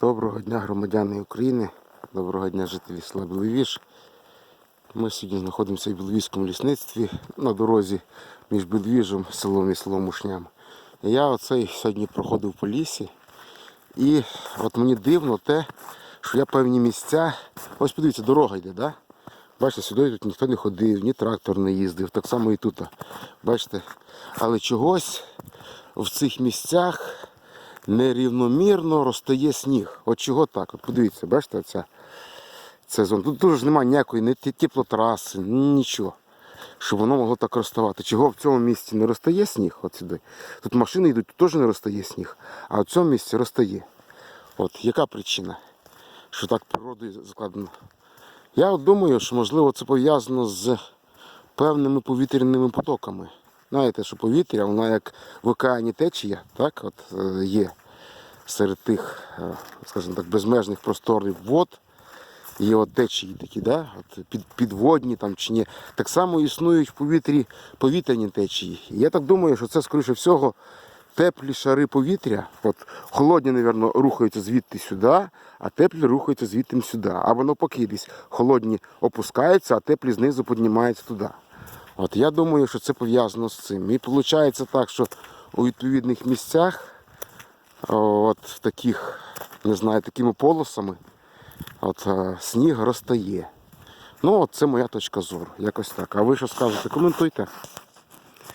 Доброго дня, громадяни України, доброго дня, жителі села Біловіж. Ми сьогодні знаходимося в Біловізькому лісництві на дорозі між Біловіжем, селом і селом Мушням. Я оцей сьогодні проходив по лісі. І от мені дивно те, що я певні місця. Ось подивіться, дорога йде, да? Бачите, сюди тут ніхто не ходив, ні трактор не їздив, так само і тут. Бачите? Але чогось в цих місцях нерівномірно розтає сніг. От чого так? От подивіться, бачите, оця, це зона. Тут дуже немає ніякої ні теплотраси, нічого. Щоб воно могло так розставати. Чого в цьому місці не розтає сніг? От. Тут машини йдуть, тут теж не розтає сніг, а в цьому місці розтає. От яка причина, що так природою закладено? Я от думаю, що можливо це пов'язано з певними повітряними потоками. Знаєте, що повітря, воно як в океані течія, так, от е, є серед тих, е, скажімо так, безмежних просторів вод. Є от течії такі, да? от під, підводні там чи ні. Так само існують в повітрі повітряні течії. І я так думаю, що це, скоріше всього, теплі шари повітря. От холодні, мабуть, рухаються звідти сюди, а теплі рухаються звідти сюди. Або навпаки, десь холодні опускаються, а теплі знизу піднімаються туди. От я думаю, що це пов'язано з цим. І виходить так, що у відповідних місцях, от таких, не знаю, такими полосами, от е, сніг розтає. Ну, от це моя точка зору. Якось так. А ви що скажете? Коментуйте.